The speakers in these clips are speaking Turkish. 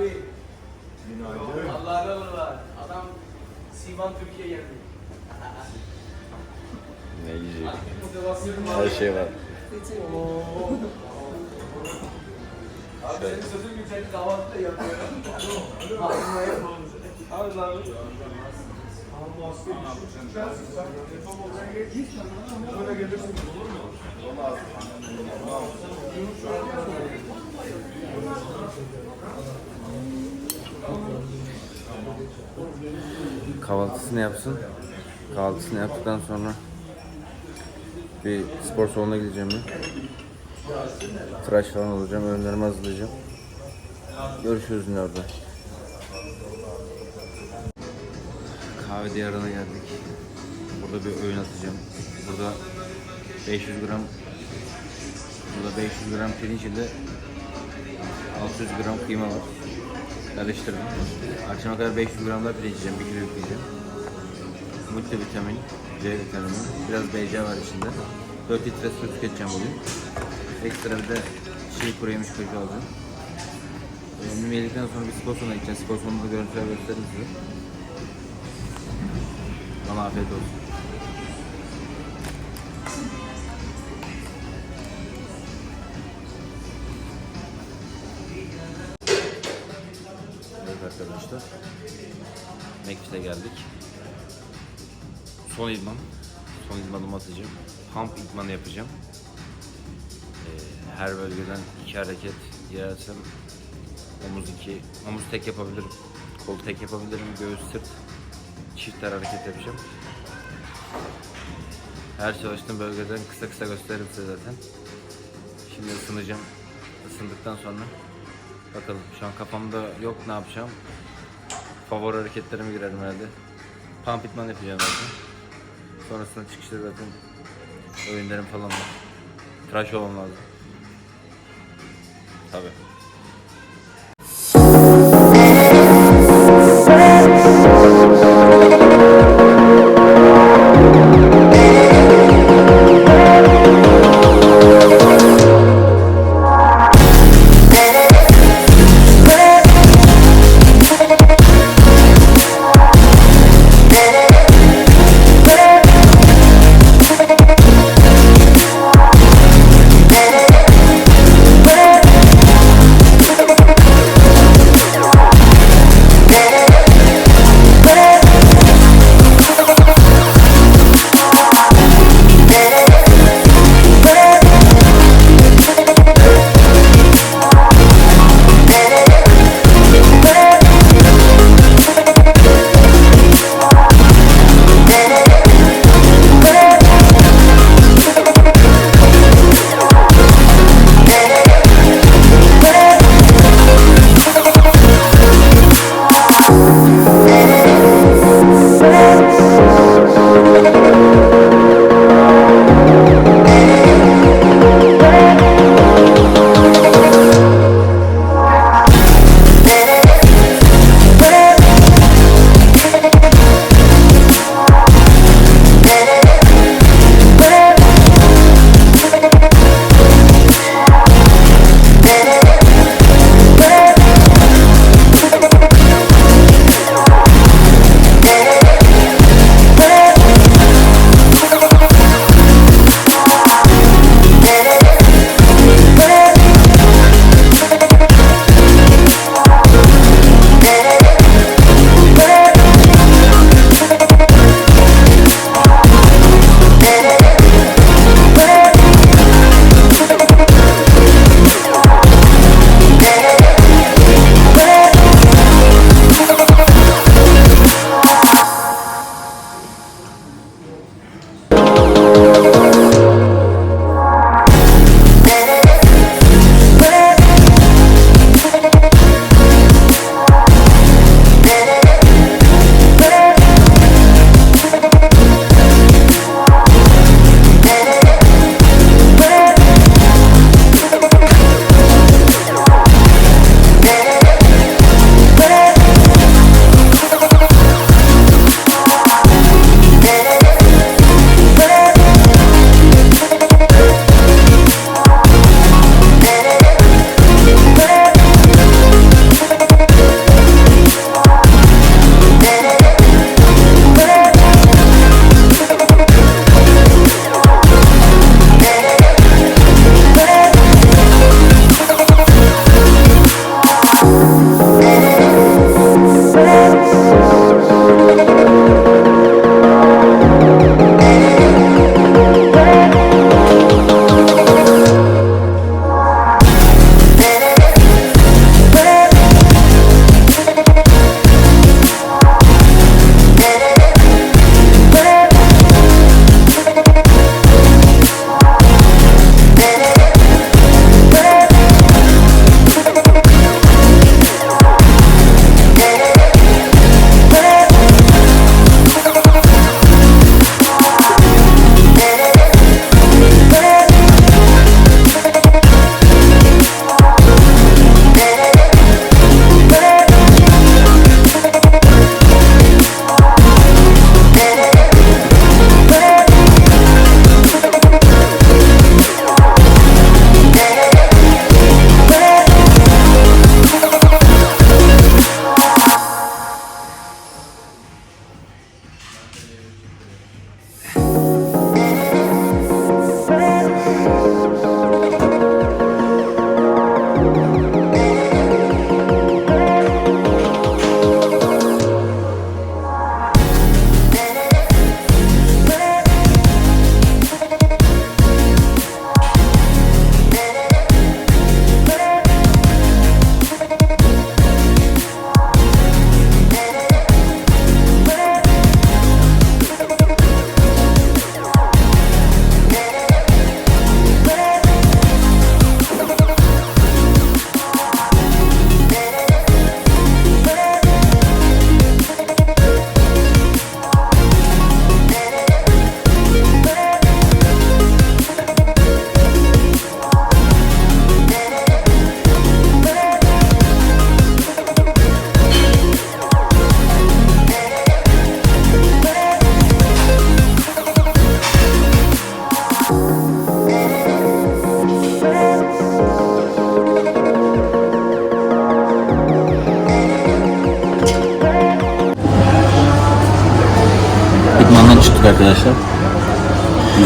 abi. Günaydın. Allah razı var. Adam Sivan Türkiye geldi. Ne yiyecek? Her şey var. Abi senin sözün güzel kahvaltı da yapalım. Abi abi. Böyle gelirsin olur mu? Olmaz. Kahvaltısını yapsın. Kahvaltısını yaptıktan sonra bir spor salonuna gideceğim ben. Tıraş falan olacağım. Önlerimi hazırlayacağım. Görüşürüz yine orada. Kahve diyarına geldik. Burada bir öğün atacağım. Burada 500 gram Burada 500 gram pirinç ile 600 gram kıyma var. Karıştırdım. Akşama kadar 500 gram daha pirinç yiyeceğim. 1 kilo yiyeceğim. Multivitamin, C vitamini, biraz BC var içinde. 4 litre su tüketeceğim bugün. Ekstra bir de çiğ kuru yemiş köşe alacağım. Önümü yedikten sonra bir spor salonuna gideceğim. Spor salonunda görüntüler gösteririm size. Bana afiyet olsun. Mekif'e geldik. Son idman. Son idmanımı atacağım. Pump idmanı yapacağım. Ee, her bölgeden iki hareket yersem omuz iki, omuz tek yapabilirim. Kol tek yapabilirim. Göğüs sırt çiftler hareket yapacağım. Her çalıştığım bölgeden kısa kısa gösteririm size zaten. Şimdi ısınacağım. Isındıktan sonra bakalım. Şu an kafamda yok ne yapacağım. Favori hareketlerime girerim herhalde. Pump itman yapacağım zaten. Sonrasında çıkışta zaten oyunlarım falan var. Tıraş olmam lazım. Tabii.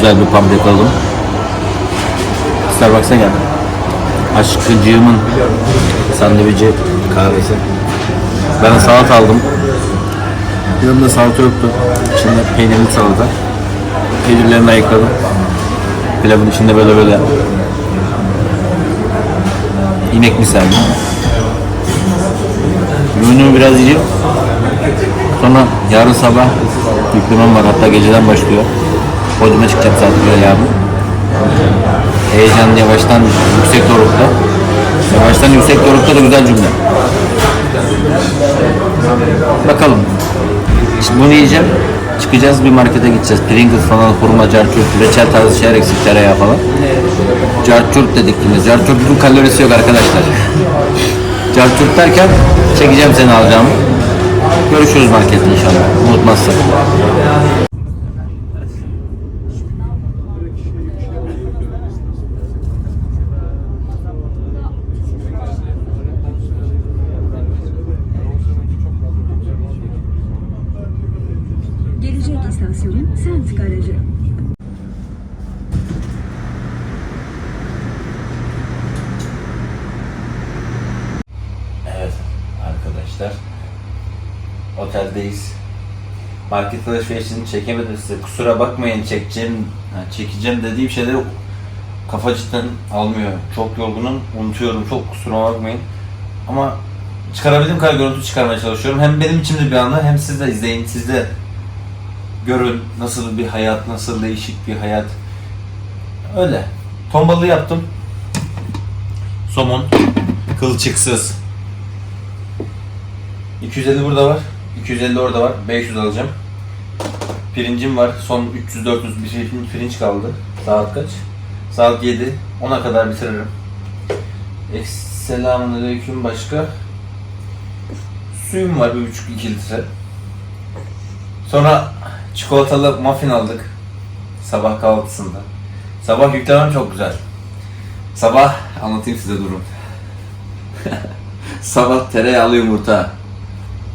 Güzel bir pump yakaladım. Starbucks'a geldim. Aşkıcığımın sandviçi kahvesi. Ben salata aldım. Yanımda salata yoktu. İçinde peynirli salata. Peynirlerini ayıkladım. Pilavın içinde böyle böyle inek misali. Ürünümü biraz yiyeyim. Sonra yarın sabah yüklemem var. Hatta geceden başlıyor. Podyuma çıkacağım saat böyle yarın. Heyecan yavaştan yüksek dorukta. Yavaştan yüksek dorukta da güzel cümle. Bakalım. Şimdi bunu yiyeceğim. Çıkacağız bir markete gideceğiz. Pringles falan, hurma, carçurt, reçel tarzı şeyler eksik, tereyağı falan. Carçurt dedik yine. Carçurtun kalorisi yok arkadaşlar. Carçurt derken çekeceğim seni alacağımı. Görüşürüz markette inşallah. Unutmazsak. Oteldeyiz. Market alışverişini çekemedim size. Kusura bakmayın çekeceğim, çekeceğim dediğim şeyleri kafa cidden almıyor. Çok yorgunum, unutuyorum. Çok kusura bakmayın. Ama çıkarabildiğim kadar görüntü çıkarmaya çalışıyorum. Hem benim içimde bir anda hem siz de izleyin. Siz de görün nasıl bir hayat, nasıl değişik bir hayat. Öyle. Ton balığı yaptım. Somon. Kılçıksız. 250 burada var. 250 orada var. 500 alacağım. Pirincim var. Son 300-400 bir şey pirinç kaldı. Saat kaç? Saat 7. 10'a kadar bitiririm. Selamünaleyküm başka. Suyum var 1,5-2 litre. Sonra çikolatalı muffin aldık. Sabah kahvaltısında. Sabah yüklemem çok güzel. Sabah anlatayım size durum. Sabah tereyağlı yumurta.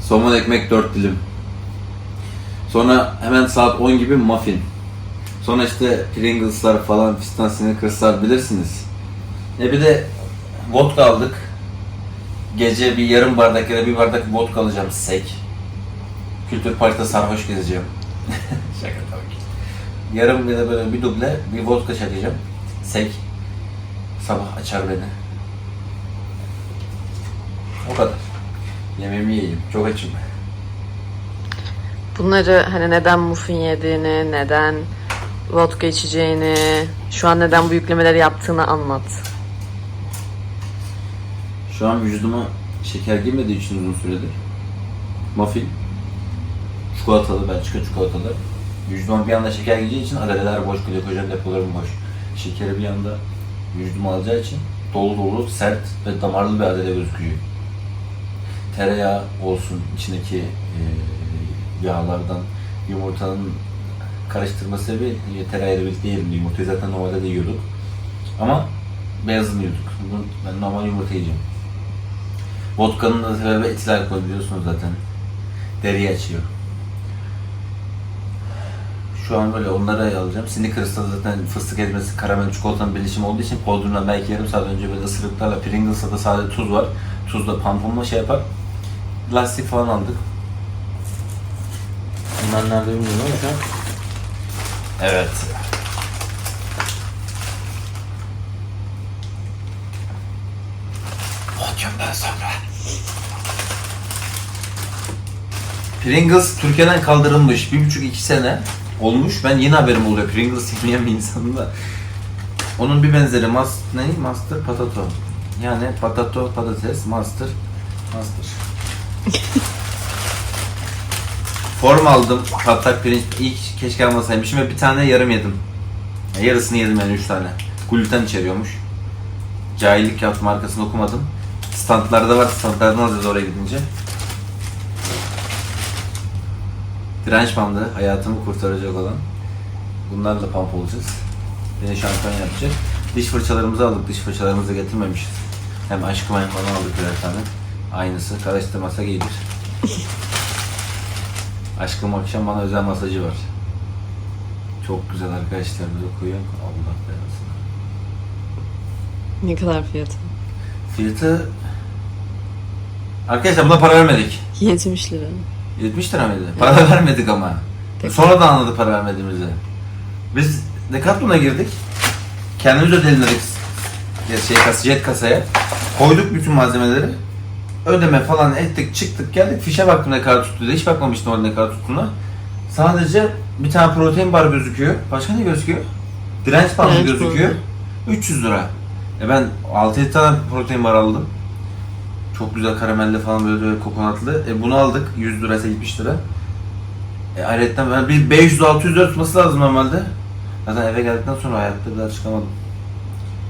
Somon ekmek 4 dilim. Sonra hemen saat 10 gibi muffin. Sonra işte Pringles'lar falan, fistan Snickers'lar bilirsiniz. E bir de vodka aldık. Gece bir yarım bardak ya da bir bardak vodka alacağım sek. Kültür Park'ta sarhoş gezeceğim. Şaka tabii. Yarım ya da böyle bir duble bir vodka çakacağım. Sek. Sabah açar beni. O kadar. Yemeğimi yiyeyim. Çok açım. Bunları hani neden muffin yediğini, neden vodka içeceğini, şu an neden bu yüklemeleri yaptığını anlat. Şu an vücuduma şeker girmediği için uzun süredir. Muffin, çikolatalı, Belçika çikolatalı. Vücuduma bir anda şeker gireceği için adaleler boş, glikojen depolarım boş. Şekeri bir anda vücuduma alacağı için dolu dolu, sert ve damarlı bir adale gözüküyor. Tereyağı olsun, içindeki e, yağlardan yumurtanın karıştırma sebebi e, tereyağıyla birlikte yerim. Yumurtayı zaten normalde de yiyorduk. Ama beyazını yiyorduk. Bunu ben normal yumurta yiyeceğim. Vodka'nın da sebebi etil alkol biliyorsunuz zaten. Deriyi açıyor. Şu an böyle onları alacağım. Snickers'ta zaten fıstık ezmesi, karamel, çikolatanın birleşimi olduğu için Podrun'dan belki yarım saat önce böyle ısırıklarla Pringles'ta da sadece tuz var. Tuzla pampuğumla şey yapar. Lastik falan aldık. Bunlar nerede bilmiyorum ama şu an. Evet. Podyumdan sonra. Pringles Türkiye'den kaldırılmış. Bir buçuk iki sene olmuş. Ben yeni haberim oluyor. Pringles yemeyen bir insanım da. Onun bir benzeri mas ne? Master Patato. Yani patato, patates, master, master. Form aldım. Patlak pirinç. İlk keşke almasaymışım ve bir tane yarım yedim. Ya Yarısını yedim yani üç tane. Gluten içeriyormuş. Cahillik yaptım arkasını okumadım. Standlarda var. Standlardan alacağız oraya gidince. Direnç bandı. Hayatımı kurtaracak olan. Bunlarla pump olacağız. Yine şampiyon yapacak. Diş fırçalarımızı aldık. Diş fırçalarımızı getirmemişiz. Hem aşkım hem bana aldık birer tane. Aynısı. Karıştırmasa iyidir. Aşkım akşam bana özel masajı var. Çok güzel arkadaşlar bize koyuyor. Allah belasını. Ne kadar fiyatı? Fiyatı... Arkadaşlar buna para vermedik. 70 lira. 70 lira mıydı? Para vermedik ama. Sonra da anladı para vermediğimizi. Biz Decathlon'a girdik. Kendimiz ödeledik. Ya Şey, kas, jet kasaya. Koyduk bütün malzemeleri. Ödeme falan ettik, çıktık, geldik. Fişe baktım ne kadar tuttu diye. Hiç bakmamıştım orada ne kadar tuttuğuna. Sadece bir tane protein bar gözüküyor. Başka ne gözüküyor? Direnç bandı Direnç gözüküyor. 300 lira. E ben 6-7 tane protein bar aldım. Çok güzel karamelli falan böyle, böyle kokonatlı. E bunu aldık. 100 liraysa 70 lira. E ayrıca ben bir 500-600 lira tutması lazım normalde. Zaten eve geldikten sonra hayatta bir daha çıkamadım.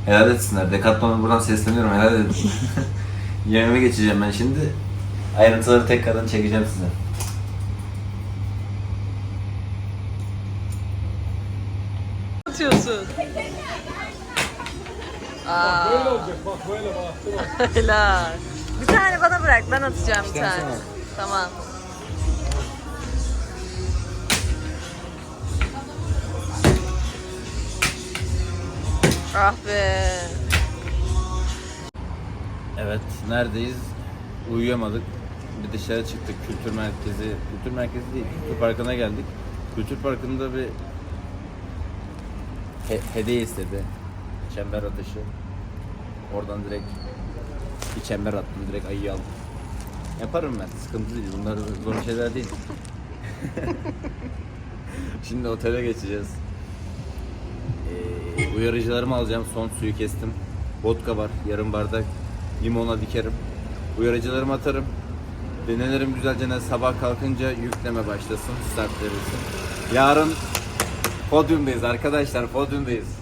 Helal etsinler. Decathlon'a buradan sesleniyorum. Helal edin. Yemeğime geçeceğim ben şimdi. Ayrıntıları tekrardan çekeceğim size. atıyorsun? Aa. Böyle olacak bak böyle bak. Helal. Bir tane bana bırak ben atacağım bir tane. Tamam. Ah be. Evet, neredeyiz? Uyuyamadık. Bir dışarı çıktık kültür merkezi. Kültür merkezi değil, kültür parkına geldik. Kültür parkında bir he- hediye istedi. Çember atışı. Oradan direkt bir çember attım, direkt ayıyı aldım. Yaparım ben, sıkıntı değil. Bunlar zor şeyler değil. Şimdi otele geçeceğiz. Ee, uyarıcılarımı alacağım. Son suyu kestim. Vodka var, yarım bardak. Limona dikerim. Uyarıcılarımı atarım. Denelerim güzelce ne sabah kalkınca yükleme başlasın. Start verilsin. Yarın podyumdayız arkadaşlar, podyumdayız.